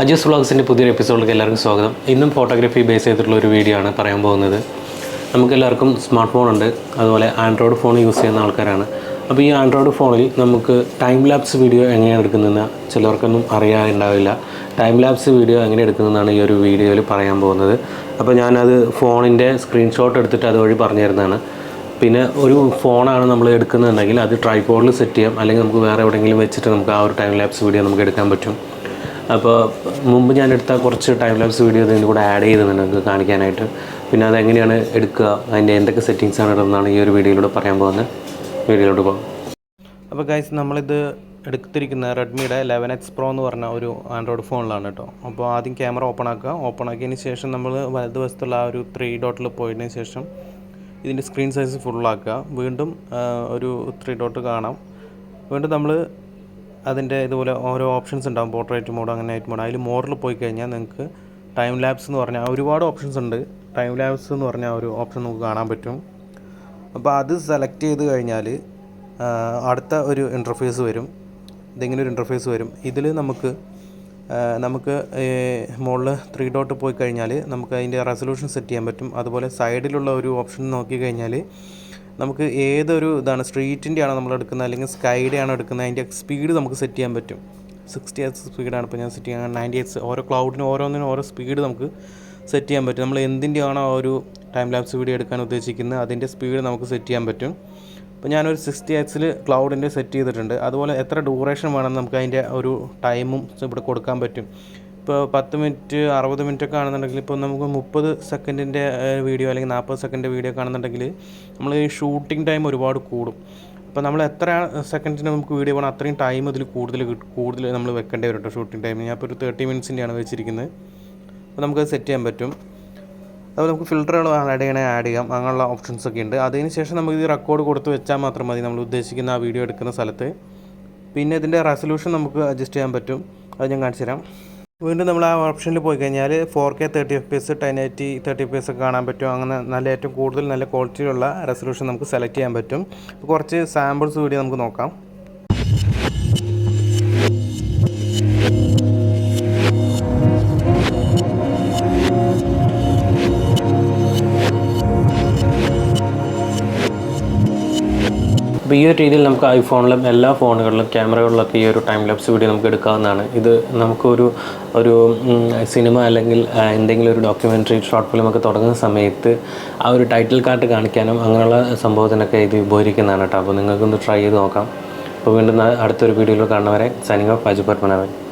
അജീസ് വ്ളോഗ്സിന്റെ പുതിയൊരു എപ്പിസോഡിലേക്ക് എല്ലാവർക്കും സ്വാഗതം. ഇന്നും ഫോട്ടോഗ്രാഫി ബേസ് ചെയ്തിട്ടുള്ള ഒരു വീഡിയോ ആണ് പറയാൻ പോകുന്നത്. നമുക്കെല്ലാവർക്കും സ്മാർട്ട് ഫോൺ ഉണ്ട്. അതുപോലെ ആൻഡ്രോയിഡ് ഫോൺ യൂസ് ചെയ്യുന്ന ആൾക്കാരാണ്. അപ്പോൾ ഈ ആൻഡ്രോയിഡ് ഫോണിൽ നമുക്ക് ടൈം ലാപ്സ് വീഡിയോ എങ്ങനെയാണ് എടുക്കുന്നതെന്ന് ചിലർക്കൊന്നും അറിയാനുണ്ടാവില്ല. ടൈം ലാപ്സ് വീഡിയോ എങ്ങനെ എടുക്കുന്നതെന്നാണ് ഈ ഒരു വീഡിയോയിൽ പറയാൻ പോകുന്നത്. അപ്പോൾ ഞാനത് ഫോണിന്റെ സ്ക്രീൻഷോട്ട് എടുത്തിട്ട് അതുവഴി പറഞ്ഞു തരുന്നതാണ്. പിന്നെ ഒരു ഫോണാണ് നമ്മൾ എടുക്കുന്നതെന്നുണ്ടെങ്കിൽ അത് ട്രൈപോഡിൽ സെറ്റ് ചെയ്യാം. അല്ലെങ്കിൽ നമുക്ക് വേറെ എവിടെയെങ്കിലും വെച്ചിട്ട് നമുക്ക് ആ ഒരു ടൈം ലാപ്സ് വീഡിയോ നമുക്ക് എടുക്കാൻ പറ്റും. അപ്പോൾ മുമ്പ് ഞാൻ എടുത്ത കുറച്ച് ടൈം ലാപ്സ് വീഡിയോ ഇതിന്റെ കൂടെ ആഡ് ചെയ്തിട്ടുണ്ട് നിങ്ങൾക്ക് കാണിക്കാനായിട്ട്. പിന്നെ അതെങ്ങനെയാണ് എടുക്കുക അതിന്റെ എന്തൊക്കെ സെറ്റിങ്സ് ആണ് ഇടുന്നതാണ് ഈ ഒരു വീഡിയോയിലൂടെ പറയാൻ പോകുന്നത്. വീഡിയോയിലോട്ട് പോകാം. അപ്പോൾ ഗൈസ് നമ്മളിത് എടുത്തിരിക്കുന്ന റെഡ്മിയുടെ ലെവൻ എക്സ് പ്രോ എന്ന് പറഞ്ഞ ഒരു ആൻഡ്രോയിഡ് ഫോണിലാണ് കേട്ടോ. അപ്പോൾ ആദ്യം ക്യാമറ ഓപ്പൺ ആക്കുക. ഓപ്പൺ ആക്കിയതിന് ശേഷം നമ്മൾ വലതുവശത്തുള്ള ആ ഒരു ത്രീ ഡോട്ടിൽ പോയതിന് ശേഷം ഇതിന്റെ സ്ക്രീൻ സൈസ് ഫുള്ളാക്കുക വീണ്ടും ഒരു ത്രീ ഡോട്ട് കാണാം. വീണ്ടും നമ്മൾ അതിന്റെ ഇതുപോലെ ഓരോ ഓപ്ഷൻസ് ഉണ്ടാകും പോർട്രേറ്റ് മോഡ് അങ്ങനെ നൈറ്റ് മോഡ് അതിൽ മോറിൽ പോയി കഴിഞ്ഞാൽ നിങ്ങൾക്ക് ടൈം ലാബ്സ് എന്ന് പറഞ്ഞാൽ ഒരുപാട് ഓപ്ഷൻസ് ഉണ്ട്. ടൈം ലാബ്സ് എന്ന് പറഞ്ഞാൽ ഒരു ഓപ്ഷൻ നമുക്ക് കാണാൻ പറ്റും. അപ്പോൾ അത് സെലക്ട് ചെയ്ത് കഴിഞ്ഞാൽ അടുത്ത ഒരു ഇന്റർഫേസ് വരും. ഇതിങ്ങനെ ഒരു ഇന്റർഫേസ് വരും? ഇതിൽ നമുക്ക് നമുക്ക് മുകളിൽ ത്രീ ഡോട്ട് പോയി കഴിഞ്ഞാൽ നമുക്ക് അതിന്റെ റെസൊല്യൂഷൻ സെറ്റ് ചെയ്യാൻ പറ്റും. അതുപോലെ സൈഡിലുള്ള ഒരു ഓപ്ഷൻ നോക്കി കഴിഞ്ഞാൽ നമുക്ക് ഏതൊരു ഇതാണ് സ്ട്രീറ്റിന്റെ ആണോ നമ്മൾ എടുക്കുന്നത് അല്ലെങ്കിൽ സ്കൈഡ് ആണോ എടുക്കുന്നത് അതിന്റെ സ്പീഡ് നമുക്ക് സെറ്റ് ചെയ്യാൻ പറ്റും. സിക്സ്റ്റി എക്സ് സ്പീഡാണ് ഇപ്പോൾ ഞാൻ സെറ്റ് ചെയ്യാൻ നയന്റി എക്സ് ഓരോ ക്ലൗഡിനും ഓരോന്നിനും ഓരോ സ്പീഡ് നമുക്ക് സെറ്റ് ചെയ്യാൻ പറ്റും. നമ്മൾ എന്തിന്റെ ആണോ ആ ഒരു ടൈം ലാപ്സ് വീഡിയോ എടുക്കാൻ ഉദ്ദേശിക്കുന്നത് അതിന്റെ സ്പീഡ് നമുക്ക് സെറ്റ് ചെയ്യാൻ പറ്റും. ഇപ്പോൾ ഞാനൊരു സിക്സ്റ്റി എക്സിൽ ക്ലൗഡിന്റെ സെറ്റ് ചെയ്തിട്ടുണ്ട്. അതുപോലെ എത്ര ഡ്യൂറേഷൻ വേണം നമുക്ക് അതിന്റെ ഒരു ടൈമും ഇവിടെ കൊടുക്കാൻ പറ്റും. ഇപ്പോൾ പത്ത് മിനിറ്റ് അറുപത് മിനിറ്റ് ഒക്കെ ആണെന്നുണ്ടെങ്കിൽ ഇപ്പോൾ നമുക്ക് മുപ്പത് സെക്കൻഡിന്റെ വീഡിയോ അല്ലെങ്കിൽ നാൽപ്പത് സെക്കൻഡ് വീഡിയോ കാണുന്നുണ്ടെങ്കിൽ നമ്മൾ ഈ ഷൂട്ടിംഗ് ടൈം ഒരുപാട് കൂടും. അപ്പോൾ നമ്മൾ എത്ര സെക്കൻഡിന് നമുക്ക് വീഡിയോ വേണം അത്രയും ടൈം ഇതിൽ കൂടുതൽ കൂടുതൽ നമ്മൾ വെക്കേണ്ടി വരും കേട്ടോ ഷൂട്ടിംഗ് ടൈം ഞാൻ ഇപ്പോൾ ഒരു തേർട്ടി മിനിറ്റ്സിന്റെയാണ് വെച്ചിരിക്കുന്നത് അപ്പോൾ നമുക്കത് സെറ്റ് ചെയ്യാൻ പറ്റും. അപ്പോൾ നമുക്ക് ഫിൽറ്ററുകൾ ആഡ് ചെയ്യണേ ആഡ് ചെയ്യാം. അങ്ങനെയുള്ള ഓപ്ഷൻസ് ഒക്കെ ഉണ്ട്. അതിന് ശേഷം നമുക്ക് ഇത് റെക്കോർഡ് കൊടുത്ത് വെച്ചാൽ മാത്രം മതി. നമ്മൾ ഉദ്ദേശിക്കുന്ന ആ വീഡിയോ എടുക്കുന്ന സ്ഥലത്ത്. പിന്നെ ഇതിന്റെ റെസൊല്യൂഷൻ നമുക്ക് അഡ്ജസ്റ്റ് ചെയ്യാൻ പറ്റും. അത് ഞാൻ കാണിച്ചു തരാം. വീണ്ടും നമ്മൾ ആ ഓപ്ഷനിൽ പോയി കഴിഞ്ഞാൽ four K thirty F P S ten eighty thirty F P S ഒക്കെ കാണാൻ പറ്റും. അങ്ങനെ നല്ല ഏറ്റവും കൂടുതൽ നല്ല ക്വാളിറ്റിയിലുള്ള റെസൊല്യൂഷൻ നമുക്ക് സെലക്ട് ചെയ്യാൻ പറ്റും. കുറച്ച് സാമ്പിൾസ് വീഡിയോ നമുക്ക് നോക്കാം. അപ്പോൾ ഈ ഒരു രീതിയിൽ നമുക്ക് ഐഫോണിലും എല്ലാ ഫോണുകളിലും ക്യാമറകളിലൊക്കെ ഈ ഒരു ടൈം ലാപ്സ് വീഡിയോ നമുക്ക് എടുക്കാവുന്നതാണ്. ഇത് നമുക്കൊരു ഒരു സിനിമ അല്ലെങ്കിൽ എന്തെങ്കിലും ഒരു ഡോക്യുമെന്ററി ഷോർട്ട് ഫിലിം ഒക്കെ തുടങ്ങുന്ന സമയത്ത് ആ ഒരു ടൈറ്റിൽ കാർഡ് കാണിക്കാനും അങ്ങനെയുള്ള സംഭവത്തിനൊക്കെ ഇത് ഉപകരിക്കുന്നതാണ് കേട്ടോ. അപ്പോൾ നിങ്ങൾക്കൊന്ന് ട്രൈ ചെയ്ത് നോക്കാം. അപ്പോൾ വീണ്ടും അടുത്തൊരു വീഡിയോയിൽ കാണുന്നവരെ സൈനിങ് ഓഫ് അജു പത്മനാഭൻ.